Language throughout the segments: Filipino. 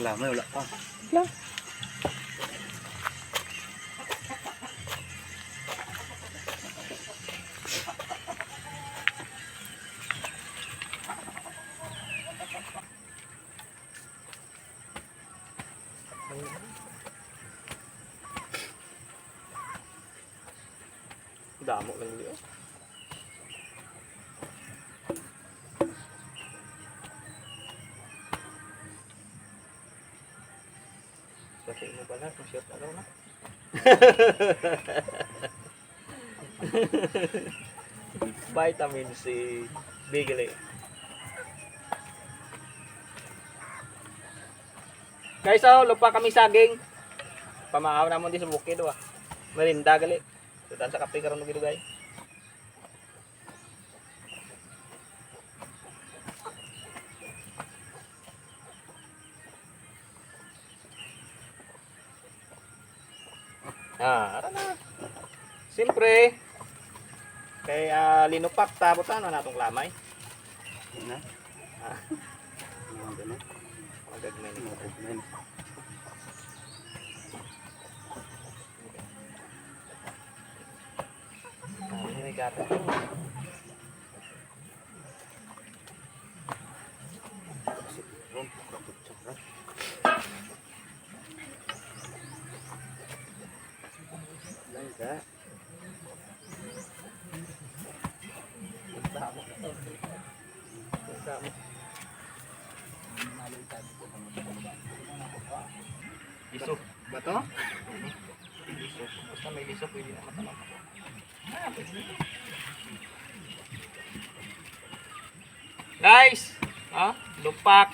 lamay, wala pa. Wala. Damo lang dito. Kasi mo pala, kung short araw na. Vitamin C. Bigli. Guys, oh, lupa kami saging. Pamaaw naman di sa bukid, oh. Merinda gali. Sudan sa kape karon gitu, guys. Ah, ara na. Siyempre, kay uh, linupak tabutan na natong lamay. Na. Ah, magagmay ni Mga mo. Ah, may gata. Langga. Tama. Tama. Liso. Ba to? Liso. Basta may liso, pwede na matanong. Guys! Ah, lupak.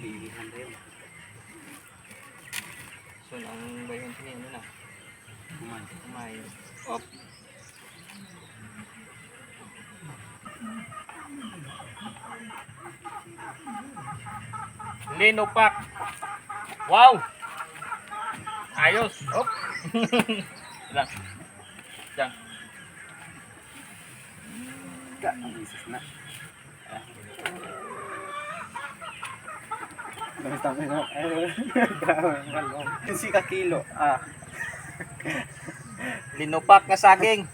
Lilihan rin. So, ang bayan tinino na. Kuman. May. Op. Linopak. Wow! Ayos. Op. Lang. Diyan. Ka, ang isis na. Basta mo na. Kasi ka kilo. Ah. Linopak na saging.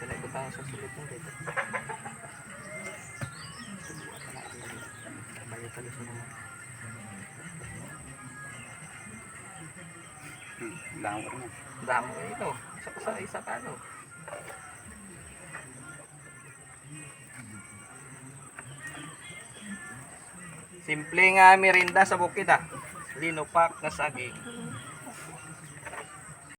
Dala ko Hmm, Damo ko ito. Isa pa sa isa pa ano. Simple nga merinda sa bukid ah. Linopak na saging.